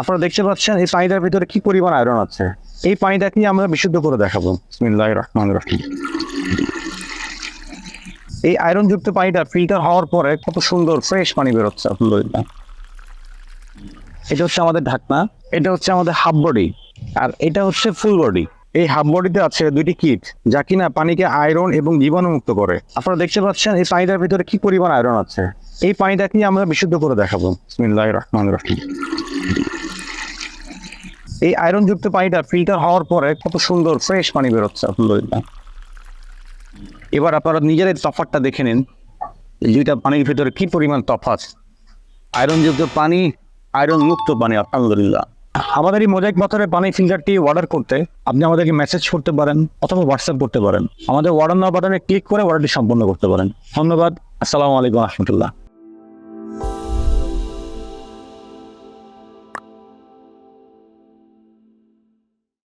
আপনারা দেখতে পাচ্ছেন এই পানিটার ভিতরে কি পরিমাণ আয়রন আছে? এই পানিটাকে আমরা বিশুদ্ধ করে দেখাবো। এই আয়রন যুক্ত পানিটা ফিল্টার হওয়ার পরে কত সুন্দর ফ্রেশ পানি বেরোচ্ছে, আলহামদুলিল্লাহ। এটা হচ্ছে আমাদের ঢাকনা, এটা হচ্ছে আমাদের হাফ বডি আর এটা হচ্ছে ফুল বডি এই হাফ বডিতে আছে দুইটি কিট যা কিনা পানিকে আয়রন এবং জীবাণুমুক্ত করে। আপনারা দেখতে পাচ্ছেন এই পানিটার ভিতরে কি পরিমাণ আয়রন আছে? এই পানিটাকে আমরা বিশুদ্ধ করে দেখাবো। বিসমিল্লাহির রহমানির রহিম। এই আয়রন যুক্ত পানিটা ফিল্টার হওয়ার পরে কত সুন্দর ফ্রেশ পানি বেরোচ্ছে, আলহামদুলিল্লাহ। এবার আপনারা নিজেদের তফাতটা দেখে নিন দুইটা পানির ভিতরে কি পরিমাণ তফাৎ? আয়রন যুক্ত পানি আয়রন মুক্ত পানি, আলহামদুলিল্লাহ। আমাদের এই মোজাইক পাথরের পানি ফিল্টারটি অর্ডার করতে আপনি আমাদেরকে মেসেজ করতে পারেন অথবা হোয়াটসঅ্যাপ করতে পারেন। আমাদের অর্ডার নাও বাটনে ক্লিক করে অর্ডারটি সম্পন্ন করতে পারেন। ধন্যবাদ, আসসালামু আলাইকুম, রহমতুল্লাহ।